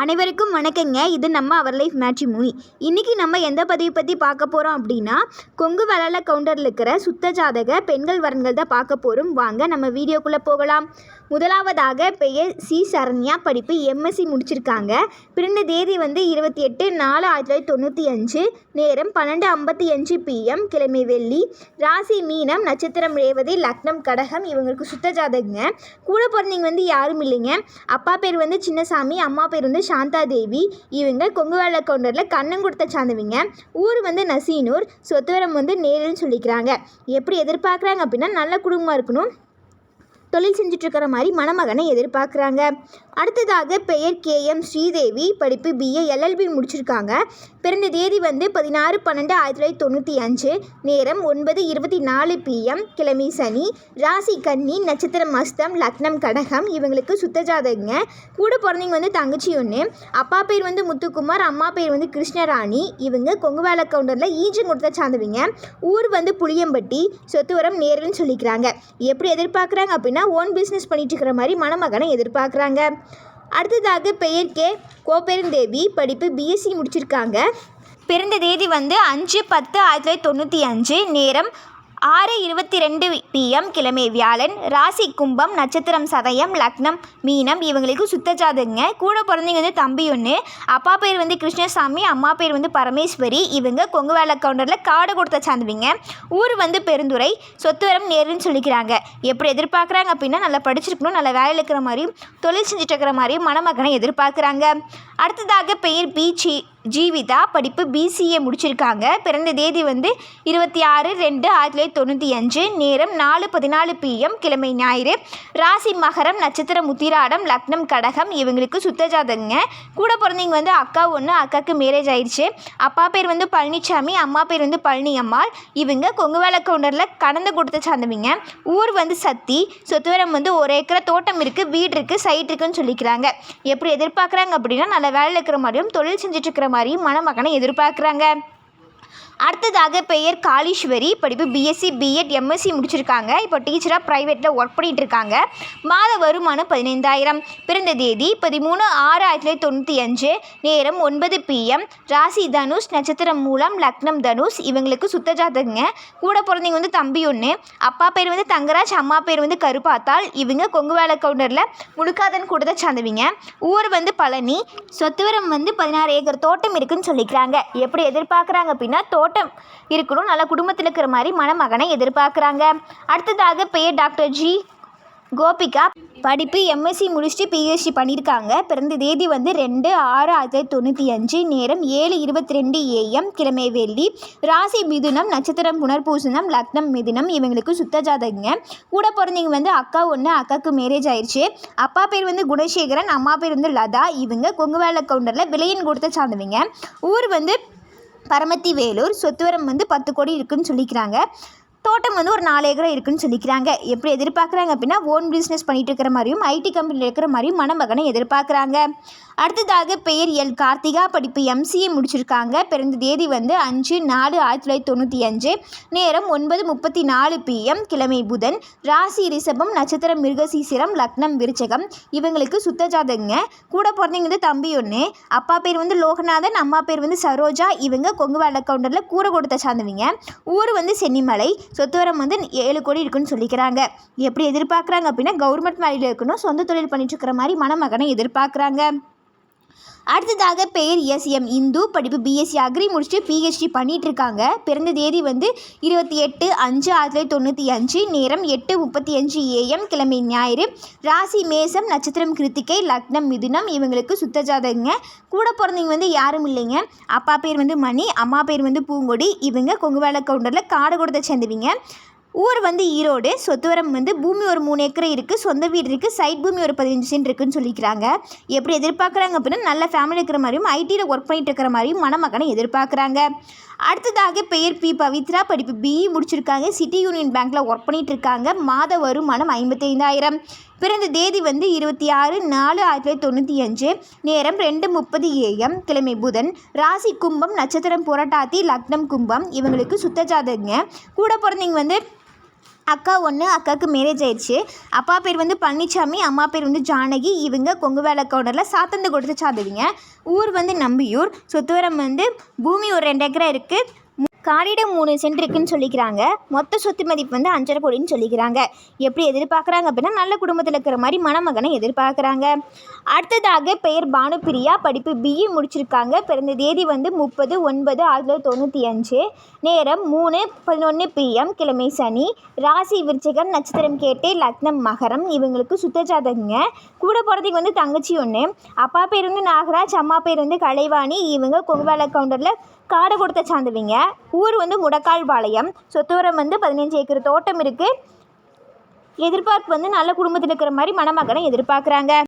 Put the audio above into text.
அனைவருக்கும் வணக்கங்க. இது நம்ம அவர் லைஃப் மேட்ரிமோனி இன்றைக்கி நம்ம எந்த பதிவு பற்றி பார்க்க போகிறோம் அப்படின்னா கொங்கு வளல கவுண்டரில் இருக்கிற சுத்த ஜாதக பெண்கள் வரன்கள் தான் பார்க்க போகிறோம் வாங்க நம்ம வீடியோக்குள்ளே போகலாம். முதலாவதாக பெயர் சி. சரண்யா. படிப்பு எம்எஸ்சி முடிச்சிருக்காங்க. பிறந்த தேதி வந்து இருபத்தி எட்டு நாலு ஆயிரத்தி தொள்ளாயிரத்தி தொண்ணூற்றி அஞ்சு. நேரம் பன்னெண்டு ஐம்பத்தி அஞ்சு பிஎம் கிழமை வெள்ளி. ராசி மீனம் நட்சத்திரம் ரேவதி லக்னம் கடகம் இவங்களுக்கு சுத்த ஜாதகங்க. கூட பிறந்தவங்க வந்து யாரும் இல்லைங்க. அப்பா பேர் வந்து சின்னசாமி. அம்மா பேர் வந்து சாந்தா தேவி இவங்க கொங்குவேல கவுண்டரில் கண்ணன் கொடுத்த சார்ந்தவங்க ஊர் வந்து நசீனூர் சொத்துவரம் வந்து நேருன்னு சொல்லிக்கிறாங்க. எப்படி எதிர்பார்க்குறாங்க அப்படின்னா நல்ல குடும்பமாக இருக்கணும். தொழில் செஞ்சுட்ருக்கிற மாதிரி மணமகனை எதிர்பார்க்குறாங்க. அடுத்ததாக பெயர் கே எம் ஸ்ரீதேவி படிப்பு பிஏ எல்எல்பி முடிச்சிருக்காங்க. பிறந்த தேதி வந்து பதினாறு பன்னெண்டு ஆயிரத்தி தொள்ளாயிரத்தி தொண்ணூற்றி அஞ்சு. நேரம் ஒன்பது இருபத்தி நாலு பிஎம் கிழமை சனி. ராசி கன்னி நட்சத்திரம் மஸ்தம் லக்னம் கடகம் இவங்களுக்கு சுத்த ஜாதகங்க. கூட பிறந்தவங்க வந்து தங்கச்சி ஒன்று அப்பா பேர் வந்து முத்துக்குமார் அம்மா பேர் வந்து கிருஷ்ணராணி. இவங்க கொங்குவேல கவுண்டரில் ஈஜன் கொடுத்த சார்ந்தவங்க ஊர் வந்து புளியம்பட்டி. சொத்து உரம் நேரில்னு சொல்லிக்கிறாங்க. எப்படி எதிர்பார்க்குறாங்க அப்படின்னா ஓன் பிஸ்னஸ் பண்ணிட்டு இருக்கிற மாதிரி மணமகனை எதிர்பார்க்குறாங்க. அடுத்ததாக பெயர் கே. கோபெருந்தேவி படிப்பு பிஎஸ்சி முடிச்சிருக்காங்க. பிறந்த தேதி வந்து அஞ்சு பத்து ஆயிரத்தி தொள்ளாயிரத்தி தொண்ணூற்றி அஞ்சு. நேரம் ஆறு இருபத்தி ரெண்டு பிஎம் கிழமை வியாழன் ராசி கும்பம் நட்சத்திரம் சதயம் லக்னம் மீனம் இவங்களுக்கு சுத்த ஜாதகங்க. கூட பிறந்தவங்க வந்து தம்பி ஒன்று அப்பா பேர் வந்து கிருஷ்ணசாமி அம்மா பேர் வந்து பரமேஸ்வரி. இவங்க கொங்கு வேலை கவுண்டரில் காடு கொடுத்த சார்ந்தவங்க ஊர் வந்து பெருந்துறை சொத்து வரம் நேருன்னு சொல்லிக்கிறாங்க. எப்படி எதிர்பார்க்குறாங்க அப்படின்னா நல்லா படிச்சிருக்கணும் நல்ல வேலையில் இருக்கிற மாதிரியும் தொழில் செஞ்சுட்டு இருக்கிற மாதிரியும் மணமகனை எதிர்பார்க்குறாங்க. அடுத்ததாக பெயர் பீச்சி ஜீவிதா படிப்பு பிசிஏ முடிச்சிருக்காங்க. பிறந்த தேதி வந்து இருபத்தி ஆறு ரெண்டு ஆயிரத்தி தொள்ளாயிரத்தி தொண்ணூற்றி அஞ்சு. நேரம் நாலு பதினாலு பிஎம் கிழமை ஞாயிறு. ராசி மகரம் நட்சத்திரம் உத்திராடம் லக்னம் கடகம் இவங்களுக்கு சுத்த ஜாதகங்க கூட பிறந்தவங்க வந்து அக்கா ஒன்று அக்காவுக்கு மேரேஜ் ஆயிடுச்சு. அப்பா பேர் வந்து பழனிசாமி அம்மா பேர் வந்து பழனி அம்மாள் இவங்க கொங்குவேல கவுண்டரில் கடந்து கொடுத்த சார்ந்தவங்க ஊர் வந்து சத்தி சொத்துவரம் வந்து ஒரு ஏக்கரை தோட்டம் இருக்குது வீடு இருக்குது சைட் இருக்குன்னு சொல்லிக்கிறாங்க. எப்படி எதிர்பார்க்குறாங்க அப்படின்னா நல்ல வேலையில் இருக்கிற மாதிரியும் தொழில் செஞ்சுட்டு இருக்கிற மாதிரி மணமகனை எதிர்பார்க்குறாங்க. அடுத்ததாக பெயர் காளீஸ்வரி படிப்பு பிஎஸ்சி பிஎட் எம்எஸ்சி முடிச்சிருக்காங்க. இப்போ டீச்சராக ப்ரைவேட்டில் ஒர்க் பண்ணிகிட்டு இருக்காங்க மாத வருமானம் பதினைந்தாயிரம். பிறந்த தேதி பதிமூணு ஆறு ஆயிரத்தி தொள்ளாயிரத்தி தொண்ணூற்றி அஞ்சு. நேரம் ஒன்பது பிஎம் ராசி தனுஷ் நட்சத்திரம் மூலம் லக்னம் தனுஷ். இவங்களுக்கு சுத்த ஜாதகங்க. கூட பிறந்தவங்க வந்து தம்பி ஒன்று அப்பா பேர் வந்து தங்கராஜ் அம்மா பேர் வந்து கருப்பாத்தாள். இவங்க கொங்கு வேலை கவுண்டரில் முழுக்காதன் கூட்டத்தை சார்ந்தவங்க. ஊர் வந்து பழனி. சொத்துவரம் வந்து பதினாறு ஏக்கர் தோட்டம் இருக்குன்னு சொல்லிக்கிறாங்க. எப்படி எதிர்பார்க்குறாங்க அப்படின்னா தோட்டம் இருக்கணும். நல்ல குடும்பத்தில் இருக்கிற மாதிரி மணமகனை எதிர்பார்க்குறாங்க. அடுத்ததாக பெயர் டாக்டர் ஜி. கோபிகா. படிப்பு எம்எஸ்சி முடிச்சுட்டு பிஹெச்டி பண்ணியிருக்காங்க. பிறந்த தேதி வந்து ரெண்டு ஆறு ஆயிரத்தி தொள்ளாயிரத்தி தொண்ணூற்றி அஞ்சு. நேரம் ஏழு இருபத்தி ரெண்டு ஏஎம் கிழமை வெள்ளி. ராசி மிதுனம் நட்சத்திரம் புனர்பூசணம் லக்னம் மிதுனம் இவங்களுக்கு சுத்த ஜாதகங்க. கூட பிறந்தவங்க வந்து அக்கா ஒன்று அக்காவுக்கு மேரேஜ் ஆயிடுச்சு அப்பா பேர் வந்து குணசேகரன் அம்மா பேர் வந்து லதா. இவங்க கொங்குவேல கவுண்டரில் விலையின் கொடுத்த சார்ந்தவங்க. ஊர் வந்து பரமத்தி வேலூர் சொத்துவரம் வந்து பத்து கோடி இருக்குன்னு சொல்லிக்கிறாங்க. தோட்டம் வந்து ஒரு நாலு ஏக்கரை இருக்குன்னு சொல்லிக்கிறாங்க. எப்படி எதிர்பார்க்குறாங்க அப்படின்னா ஓன் பிஸ்னஸ் பண்ணிட்டு இருக்கிற மாதிரியும் ஐடி கம்பெனியில் இருக்கிற மாதிரியும் மணமகனை எதிர்பார்க்குறாங்க. அடுத்ததாக பெயர் எல். கார்த்திகா. படிப்பு எம்சிஏ முடிச்சிருக்காங்க. பிறந்த தேதி வந்து அஞ்சு நாலு ஆயிரத்தி தொள்ளாயிரத்தி தொண்ணூற்றி அஞ்சு. நேரம் ஒன்பது முப்பத்தி நாலு பிஎம் கிழமை புதன். ராசி ரிஷபம் நட்சத்திரம் மிருகசீசிரம் லக்னம் விருச்சகம். இவங்களுக்கு சுத்த ஜாதகங்க. கூட பிறந்தவங்க வந்து தம்பி ஒன்று அப்பா பேர் வந்து லோகநாதன். அம்மா பேர் வந்து சரோஜா. இவங்க கொங்கு வேலை கவுண்டரில் கூரை கொடுத்த சார்ந்தவங்க. ஊர் வந்து சென்னிமலை. சொத்துவரம் வந்து ஏழு கோடி இருக்குன்னு சொல்லிக்கிறாங்க. எப்படி எதிர்பார்க்குறாங்க அப்படின்னா கவர்மெண்ட் வேலையில் இருக்கணும் சொந்த தொழில் பண்ணிட்டு இருக்கிற மாதிரி மணமகனை எதிர்பார்க்குறாங்க. அடுத்ததாக பெயர் எஸ்எம் இந்து படிப்பு பிஎஸ்சி அக்ரி முடிச்சுட்டு பிஹெச்டி பண்ணிட்டு இருக்காங்க பிறந்த தேதி வந்து இருபத்தி எட்டு அஞ்சு ஆயிரத்தி தொள்ளாயிரத்தி தொண்ணூற்றி அஞ்சு நேரம் எட்டு முப்பத்தி அஞ்சு ஏஎம் கிழமை ஞாயிறு. ராசி மேசம் நட்சத்திரம் கிருத்திகை லக்னம் மிதுனம் இவங்களுக்கு சுத்த ஜாதகங்க. கூட பிறந்தவங்க வந்து யாரும் இல்லைங்க. அப்பா பேர் வந்து மணி அம்மா பேர் வந்து பூங்கொடி. இவங்க கொங்குவேலை கவுண்டரில் காடு கொடுத்த ஊர் வந்து ஈரோடு சொத்துவரம் வந்து பூமி ஒரு மூணு ஏக்கர் இருக்குது சொந்த வீடு இருக்குது சைட் பூமி ஒரு பதினஞ்சு சென்ட் இருக்குதுன்னு சொல்லிக்கிறாங்க. எப்படி எதிர்பார்க்குறாங்க அப்படின்னா நல்ல ஃபேமிலி இருக்கிற மாதிரியும் ஐடியில் ஒர்க் பண்ணிட்டு இருக்கிற மாதிரியும் மணமகனை எதிர்பார்க்குறாங்க. அடுத்ததாக பெயர் பி. பவித்ரா படிப்பு பிஇ முடிச்சிருக்காங்க. சிட்டி யூனியன் பேங்க்கில் ஒர்க் பண்ணிட்டு இருக்காங்க. மாத வருமானம் ஐம்பத்தைந்தாயிரம். பிறந்த தேதி வந்து இருபத்தி ஆறு நாலு ஆயிரத்தி தொள்ளாயிரத்தி தொண்ணூற்றி அஞ்சு. நேரம் ரெண்டு முப்பது ஏஎம் கிழமை புதன். ராசி கும்பம் நட்சத்திரம் புரட்டாத்தி லக்னம் கும்பம். இவங்களுக்கு சுத்த ஜாதகங்க. கூட பிறந்தவங்க வந்து அக்கா ஒன்று அக்காவுக்கு மேரேஜ் ஆயிடுச்சு. அப்பா பேர் வந்து பழனிசாமி அம்மா பேர் வந்து ஜானகி. இவங்க கொங்கு வேலை கவுண்டரில் சாத்தந்து கொடுத்து சாதுவிங்க ஊர் வந்து நம்பியூர். சொத்துவரம் வந்து பூமி ஒரு ரெண்டு ஏக்கரா இருக்குது காடிடம் மூணு சென்ட் இருக்குன்னு சொல்லிக்கிறாங்க. மொத்த சொத்து மதிப்பு வந்து அஞ்சரை கோடின்னு சொல்லிக்கிறாங்க. எப்படி எதிர்பார்க்குறாங்க அப்படின்னா நல்ல குடும்பத்தில் இருக்கிற மாதிரி மணமகனை எதிர்பார்க்குறாங்க. அடுத்ததாக பெயர் பானுப்பிரியா படிப்பு பிஇ முடிச்சிருக்காங்க. பிறந்த தேதி வந்து முப்பது ஒன்பது ஆயிரத்தி தொள்ளாயிரத்தி தொண்ணூற்றி அஞ்சு. நேரம் மூணு பதினொன்று பிஎம் கிழமை சனி. ராசி விருச்சிகம் நட்சத்திரம் கேட்டே லக்னம் மகரம். இவங்களுக்கு சுத்தஜாதகங்க கூட போகிறதுக்கு வந்து தங்கச்சி ஒன்று அப்பா பேர் வந்து நாகராஜ் அம்மா பேர் வந்து கலைவாணி. இவங்க கொங்குவேலை கவுண்டரில் காடை கொடுத்த சார்ந்தவங்க. ஊர் வந்து முடக்கால்பாளையம் சொத்துவரம் வந்து பதினஞ்சு ஏக்கர் தோட்டம் இருக்குது எதிர்பார்ப்பு வந்து நல்ல குடும்பத்தில் இருக்கிற மாதிரி மணமகனை எதிர்பார்க்குறாங்க.